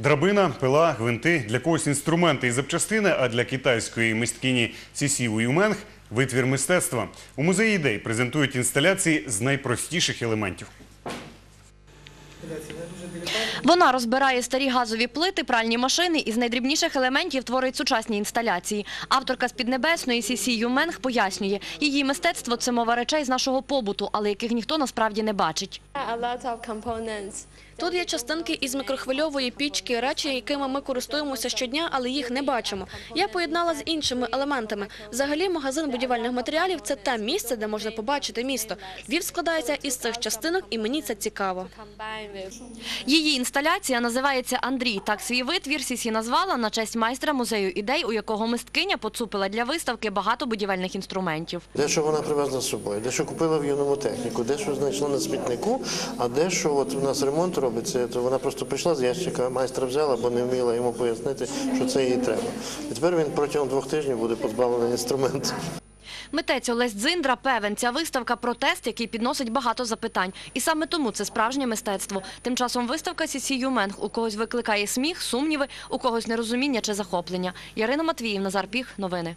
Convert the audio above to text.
Драбина, пила, гвинти для когось інструменти і запчастини, а для китайської мисткині Сісі Уюменг – витвір мистецтва. У музеї ідей презентують інсталяції з найпростіших елементів. Вона розбирає старі газові плити, пральні машини і з найдрібніших елементів творить сучасні інсталяції. Авторка з Піднебесної Сісі Юменг пояснює, її мистецтво – це мова речей з нашого побуту, але яких ніхто насправді не бачить. Тут є частинки із мікрохвильової пічки, речі, якими ми користуємося щодня, але їх не бачимо. Я поєднала з іншими елементами. Взагалі, магазин будівельних матеріалів це те місце, де можна побачити місто. Львів складається із цих частинок, і мені це цікаво. Її інсталяція називається «Андрій». Так свій витвір Сісі назвала на честь майстра музею ідей, у якого мисткиня поцупила для виставки багато будівельних інструментів. Дещо вона привезла з собою, дещо купила в юному техніку, дещо знайшла на смітнику, а дещо от у нас ремонт робиться, то вона просто прийшла з ящика, майстра взяла, бо не вміла йому пояснити, що це їй треба. І тепер він протягом двох тижнів буде позбавлений інструменту. Митець Олесь Дзиндра певен, ця виставка – протест, який підносить багато запитань. І саме тому це справжнє мистецтво. Тим часом виставка Сісі Юменг у когось викликає сміх, сумніви, у когось нерозуміння чи захоплення. Ярина Матвіїв, Назар Піх. Новини.